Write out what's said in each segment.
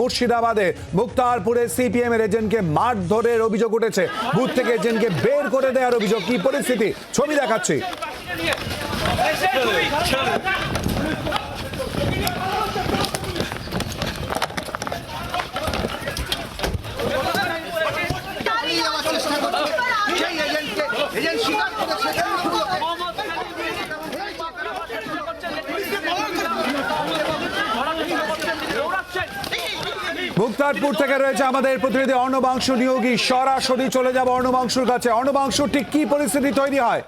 মুর্শিদাবাদে মুক্তারপুরে সিপিএম এর এজেন্টকে মারধরের অভিযোগ উঠেছে। বুথ থেকে এজেন্টকে বের করে দেওয়ার অভিযোগ। কি পরিস্থিতি? ছবি দেখাচ্ছি। এজেন্ট স্বীকার মুক্তারপুর থেকে রয়েছে আমাদের প্রতিনিধি অর্ণবাংশ নিয়োগী। সরাসরি চলে যাব অর্ণবাংশুর কাছে। অর্ণবাংশ, ঠিক কি পরিস্থিতি তৈরি হয়?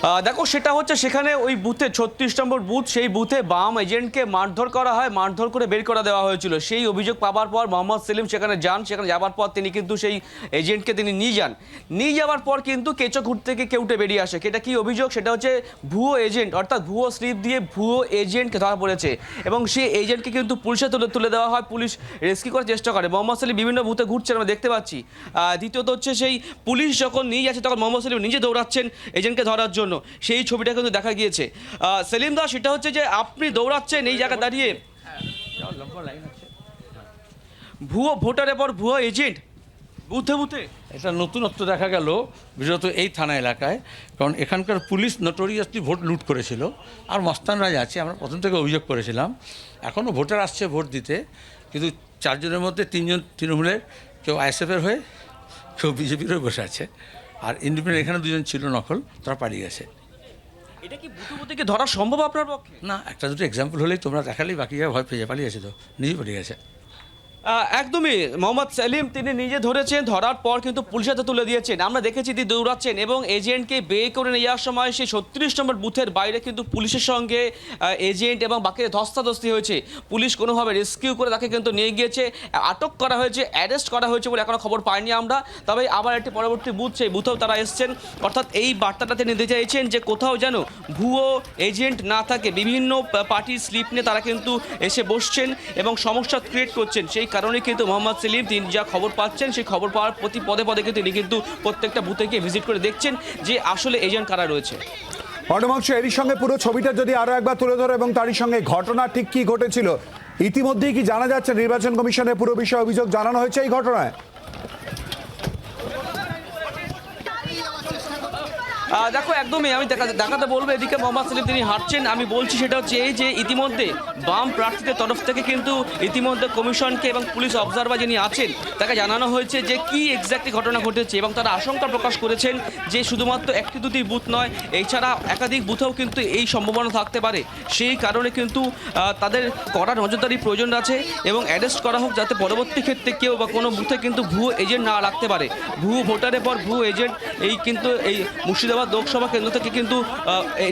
দেখো, সেটা হচ্ছে সেখানে ওই বুথে, ছত্রিশ নম্বর বুথ, সেই বুথে বাম এজেন্টকে মারধর করা হয়, মারধর করে বের করে দেওয়া হয়েছিল। সেই অভিযোগ পাওয়ার পর মোহাম্মদ সেলিম সেখানে যান, সেখানে যাওয়ার পর তিনি কিন্তু সেই এজেন্টকে তিনি নিয়ে যান। নিয়ে যাওয়ার পর কিন্তু কেঁচো ঘুর থেকে কেউটে বেরিয়ে আসে। সেটা কি অভিযোগ? সেটা হচ্ছে ভুয়ো এজেন্ট, অর্থাৎ ভুয়ো স্লিপ দিয়ে ভুয়ো এজেন্টকে ধরা পড়েছে এবং সেই এজেন্টকে কিন্তু পুলিশে তুলে তুলে দেওয়া হয়, পুলিশ রেস্কিউ করার চেষ্টা করে। মোহাম্মদ সেলিম বিভিন্ন বুথে ঘুরছেন, আমরা দেখতে পাচ্ছি। দ্বিতীয়ত হচ্ছে সেই পুলিশ যখন নিয়ে যাচ্ছে, তখন মোহাম্মদ সেলিম নিজে দৌড়াচ্ছেন এজেন্টকে ধরার জন্য। সেই ছবিটা কিন্তু দেখা গিয়েছে। সেলিম দা, সেটা হচ্ছে যে আপনি দৌড়াচ্ছেন এই জায়গায় দাঁড়িয়ে। ভুয়ো ভোটারের পর ভুয়ো এজেন্ট। বুথে বুথে। এটা নতুনত্ব দেখা গেল, বিশেষত এই থানা এলাকায়, কারণ এখানকার পুলিশ নোটোরিয়াসলি ভোট লুট করেছিল, আর মস্তান রাজ আছে, আমরা প্রথম থেকে অভিযোগ করেছিলাম। এখনও ভোটার আসছে ভোট দিতে, কিন্তু চারজনের মধ্যে তিনজন তৃণমূলের, কেউ আইএসএফের হয়ে, কেউ বিজেপির হয়ে বসে আছে। আর ইন্ডিপেন্ডেন্ট এখানে দুজন ছিল নকল তারা পালিয়ে গেছে। এটা কি বুথে ধরা সম্ভব আপনার পক্ষে? না একটা দুটো এক্সাম্পল হলেই তোমরা দেখালেই বাকিরা ভয় পেয়ে যায়, পালিয়ে গেছে তো নিজেই পালিয়ে গেছে। একদমই। মোহাম্মদ সেলিম, তিনি নিজে ধরেছেন, ধরার পর কিন্তু পুলিশের হাতে তুলে দিয়েছেন। আমরা দেখেছি তিনি দৌড়াচ্ছেন এবং এজেন্টকে বে করে নিয়ে যাওয়ার সময় সেই ছত্রিশ নম্বর বুথের বাইরে কিন্তু পুলিশের সঙ্গে এজেন্ট এবং বাকি ধস্তাধস্তি হয়েছে। পুলিশ কোনোভাবে রেস্কিউ করে তাকে কিন্তু নিয়ে গিয়েছে। আটক করা হয়েছে, অ্যারেস্ট করা হয়েছে বলে এখনও খবর পাইনি আমরা। তবে আবার একটি পরবর্তী বুথ, সেই বুথেও তারা এসছেন। অর্থাৎ এই বার্তাটা তিনি দিতে চাইছেন যে কোথাও যেন ভুয়ো এজেন্ট না থাকে। বিভিন্ন পার্টির স্লিপ নিয়ে তারা কিন্তু এসে বসছেন এবং সমস্যা ক্রিয়েট করছেন। সেই কারণে কিন্তু মোহাম্মদ সেলিম তিনি যা খবর পাচ্ছেন, সেই খবর পাওয়ার প্রতি পদে পদে কিন্তু তিনি কিন্তু প্রত্যেকটা বুথে গিয়ে ভিজিট করে দেখছেন যে আসলে এজেন্ট কারা রয়েছে। অর্ণবাংশু, এরই সঙ্গে পুরো ছবিটা যদি আরও একবার তুলে ধরো এবং তারই সঙ্গে ঘটনা ঠিক কি ঘটেছিল, ইতিমধ্যেই কি জানা যাচ্ছে, নির্বাচন কমিশনের পুরো বিষয়ে অভিযোগ জানানো হয়েছে এই ঘটনায় চালিয়ে যাওয়ার চেষ্টা করছে আহ, দেখো, একদমই আমি দেখা দেখাতে বলব এদিকে মোহাম্মদ সেলিম, তিনি হাঁটছেন। আমি বলছি সেটা হচ্ছে এই যে ইতিমধ্যে বাম প্রার্থীদের তরফ থেকে কিন্তু ইতিমধ্যে কমিশনকে এবং পুলিশ অবজারভার যিনি আছেন, তাকে জানানো হয়েছে যে কি এক্স্যাক্টলি ঘটনা ঘটেছে এবং তারা আশঙ্কা প্রকাশ করেছেন যে শুধুমাত্র একটি দুটি বুথ নয়, এছাড়া একাধিক বুথেও কিন্তু এই সম্ভাবনা থাকতে পারে। সেই কারণে কিন্তু তাদের কড়া নজরদারি প্রয়োজন আছে এবং অ্যারেস্ট করা হোক যাতে পরবর্তী ক্ষেত্রে কেউ বা কোনো বুথে কিন্তু ভুয়ো এজেন্ট না রাখতে পারে। ভুয়ো ভোটারের পর ভুয়ো এজেন্ট এই কিন্তু এই মুর্শিদাবাদ লোকসভা কেন্দ্র থেকে কিন্তু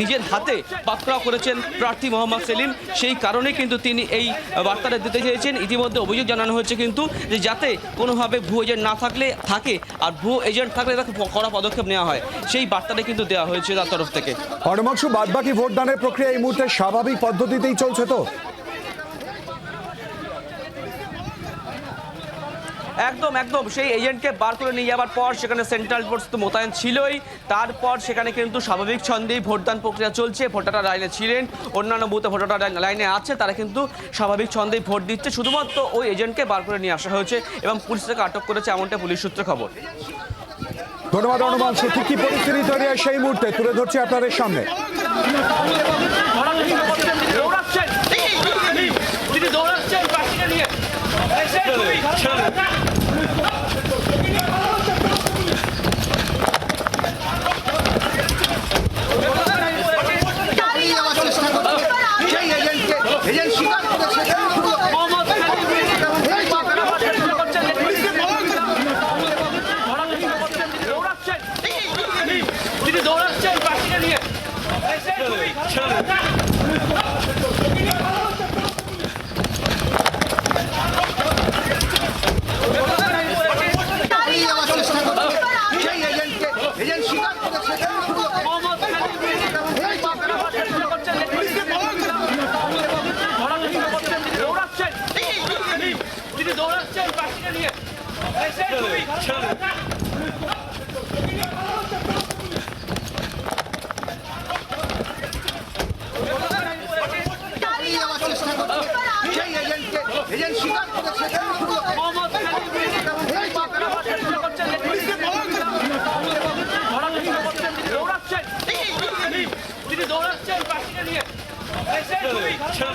নিজের হাতে পাকড়াও করেছেন প্রার্থী মোহাম্মদ সেলিম। সেই কারণে কিন্তু তিনি এই বার্তাটা দিতে চেয়েছেন। ইতিমধ্যে অভিযোগ জানানো হয়েছে কিন্তু যে যাতে কোনোভাবে ভুয়ো এজেন্ট না থাকলে, থাকে আর ভুয়ো এজেন্ট থাকলে তাকে কড়া পদক্ষেপ নেওয়া হয়। সেই বার্তাটা কিন্তু দেওয়া হয়েছে তার তরফ থেকে। অর্ণবাংশু বাদবাকি ভোটদানের প্রক্রিয়া এই মুহূর্তে স্বাভাবিক পদ্ধতিতেই চলছে তো? একদম একদম। সেই এজেন্টকে বার করে নিয়ে যাওয়ার পর সেখানে সেন্ট্রাল ফোর্স তো মোতায়েন ছিলই। তারপর সেখানে কিন্তু স্বাভাবিক ছন্দেই ভোটদান প্রক্রিয়া চলছে। ভোটাররা লাইনে ছিলেন, অন্যান্য বুথে ভোটাররা লাইন- আছে, তারা কিন্তু স্বাভাবিক ছন্দেই ভোট দিচ্ছে। শুধুমাত্র ওই এজেন্টকে বার করে নিয়ে আসা হয়েছে এবং পুলিশ তাকে আটক করেছে এমনটা পুলিশ সূত্রে খবর। ধন্যবাদ অর্ণবাংশু ঠিক কি পরিস্থিতি তৈরি সেই মুহূর্তে। তুলে ধরছি আপনাদের সামনে। দৌড়াচ্ছেন পাশে নিয়ে চল চল